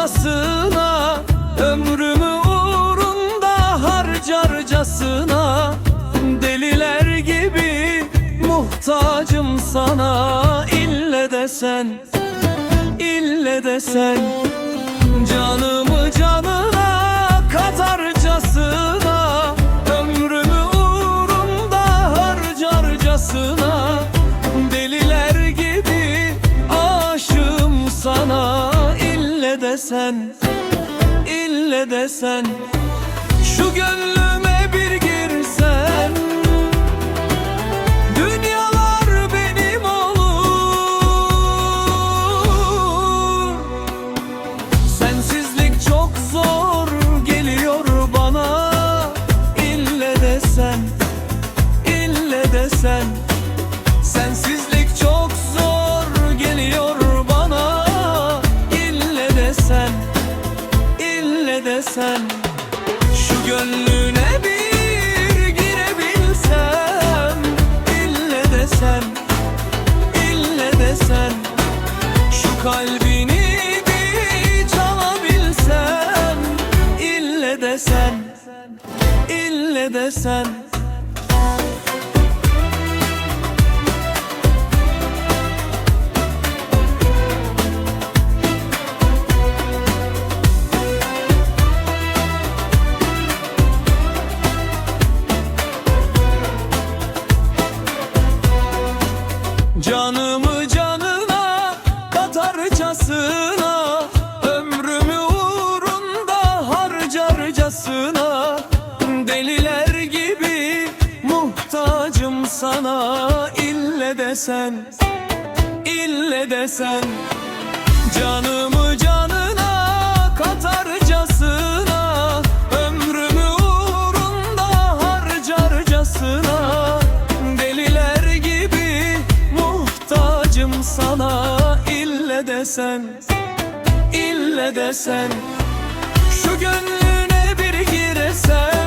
katarcasına Ömrümü uğrunda harcarcasına Deliler gibi muhtacım sana İlle de sen, ille de sen. Canımı canına katarcasına Ömrümü uğrunda harcarcasına İlle de sen, ille de sen Şu gönlüme bir girsen Dünyalar benim olur. Sensizlik çok zor geliyor bana İlle de sen, ille de sen Sensizlik ille de sen Şu gönlüne bir girebilsem İlle de sen, ille de sen Şu kalbini bir çalabilsem İlle de sen, ille de harcarcasına Deliler gibi muhtacım sana. İlle de sen, ille de sen Canımı canına katarcasına. Ömrümü uğrunda harcarcasına. Deliler gibi muhtacım sana. İlle de sen, ille de sen Şu gönlüne bir yeser